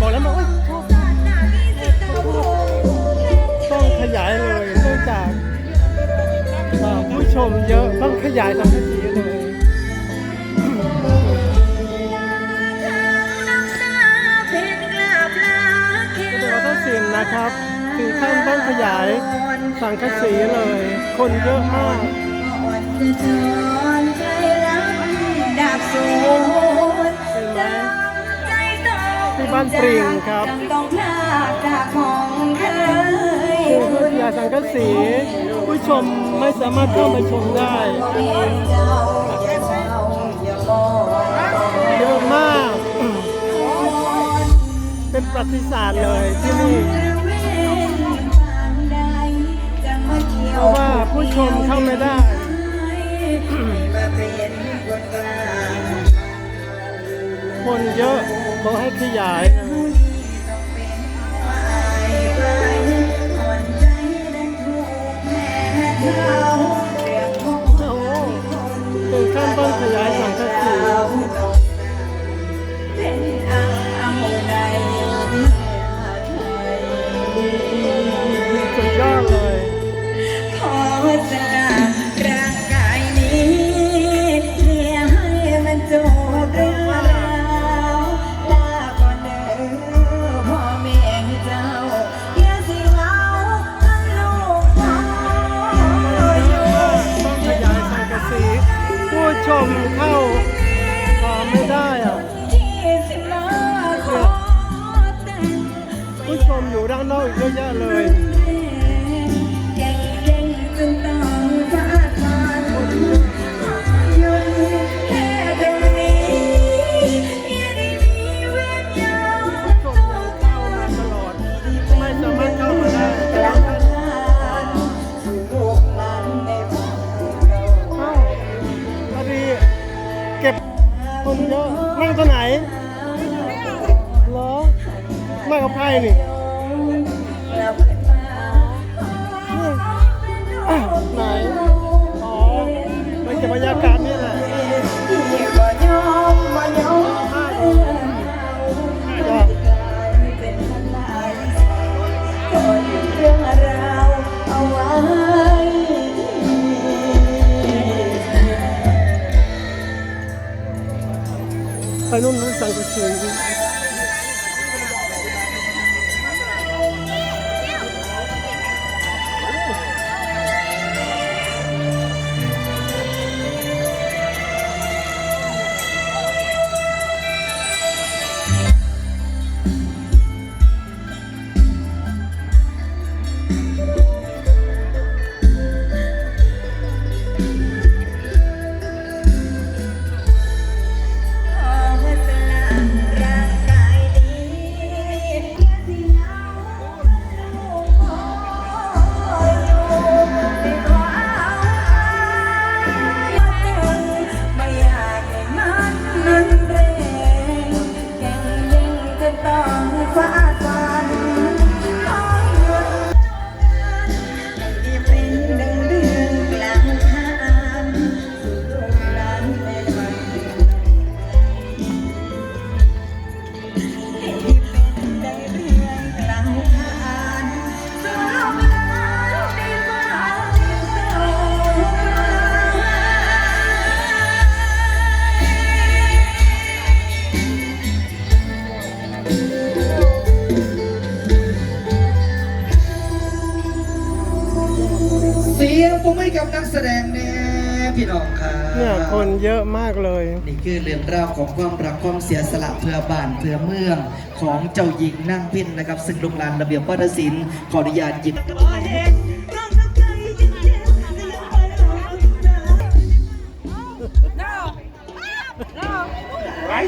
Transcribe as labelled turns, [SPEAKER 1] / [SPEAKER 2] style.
[SPEAKER 1] บอกแล้วบอกว่าชอบต้องขยายเลยเนื่องจากเอ่อผู้ชมเยอะต้องขยายสังกะสีเลยเดี๋ยวต้องสินนะครับถึงขั้นต้องขยายสังกะสีเลย คนเยอะมาก
[SPEAKER 2] ดาบสูง
[SPEAKER 1] เห็นไหม ที่บ้านปริงครับ
[SPEAKER 2] ต้องพลาดจากของเคย
[SPEAKER 1] คือเพื่ยาสังกสีผู้ชมไม่สามารถเข้ามาชมได้
[SPEAKER 2] เยอะ
[SPEAKER 1] มาก เป็นประวัติศาสตร์เลยที่นี่เพราะว่าผู้ชมเข้าไม่ได้
[SPEAKER 2] คน
[SPEAKER 1] เยอะ บอกให้ขยาย
[SPEAKER 2] นี้ต้องเป็นวายไปอ่อนใจดันถูกแม่เท้าเรื่องของ
[SPEAKER 1] โอ้โหถึงขั้นต้องขยายสังกั
[SPEAKER 2] ดทย
[SPEAKER 1] สุดยอดเลย ผู้ชมเข้าเอ่อไม่ได้อะ
[SPEAKER 2] ที่สิมาขอแต่ง
[SPEAKER 1] ผู้ชมอยู่ด้านนอกอีกเยอะแยะเลย
[SPEAKER 2] นั่งตัว
[SPEAKER 1] ไห
[SPEAKER 2] นเห
[SPEAKER 1] รอไม่กับใครนี่
[SPEAKER 2] แล้วเพิ่นมา
[SPEAKER 1] อ้าวไหน อ๋อมันเก็บบรรยากาศ
[SPEAKER 2] ไป
[SPEAKER 3] เสียงผมให้กับนักแสดงแน่พี่น้องครับ
[SPEAKER 1] เนี่ยคนเยอะมากเลย
[SPEAKER 3] นี่คือเรื่องราวของความรักความเสียสละเพื่อบ้านเพื่อเมืองของเจ้าหญิงนั่งพินนะครับ ซึ่งลูกหลานระเบียบวัฒนศิลป์ขออนุญาตหยิบ
[SPEAKER 2] ขอเห็น